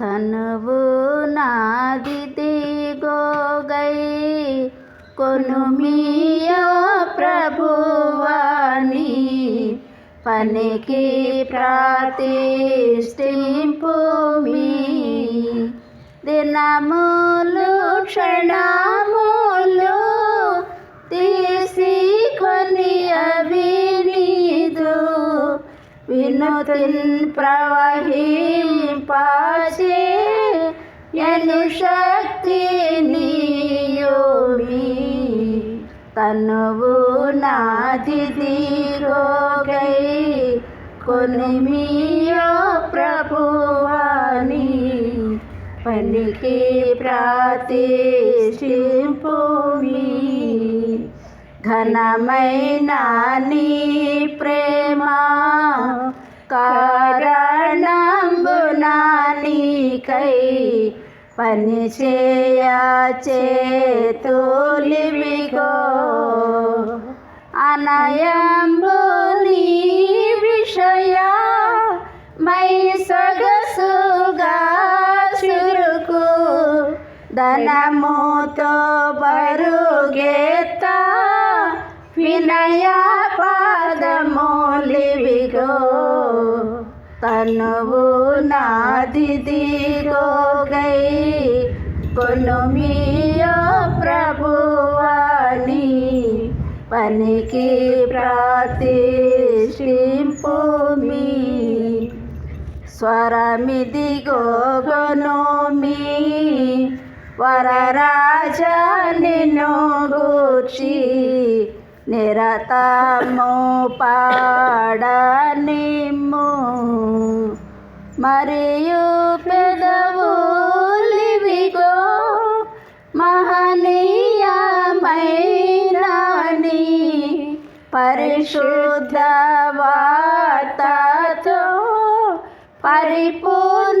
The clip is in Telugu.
తనువు నాది దిగోగై కొనుమియో ప్రభువాని పనికి ప్రాతిష్ఠింపు మీ దినములు క్షణములు తీసి కొని అవినీదు వినుతిన్ ప్రవహీ యను శక్తి నీయోమి తనువు నాది దీరోగై కొనిమియో ప్రభువాని పనికి ప్రాతిష్ఠింపుమి ఘనమైన నీ ప్రే నీకై పని చేయ చేతులివిగో అనయంబు నీ విషయ మై సొగసుగా చురుకు ధనముతో బరుగెత్త వినయ పాదమూలివిగో తనువు నాది దిగోగై కొనుమియో ప్రభువాని పనికి ప్రాతిష్ఠింపు మీ స్వరమిదిగోగను మీ వరరాజ నిన్ను గూర్చి నిరతము పాడనిమ్ము మరియు పెదవులివిగో మహనీయమైనాని పరిశుద్ధ వార్తతో పరిపూర్ణముగా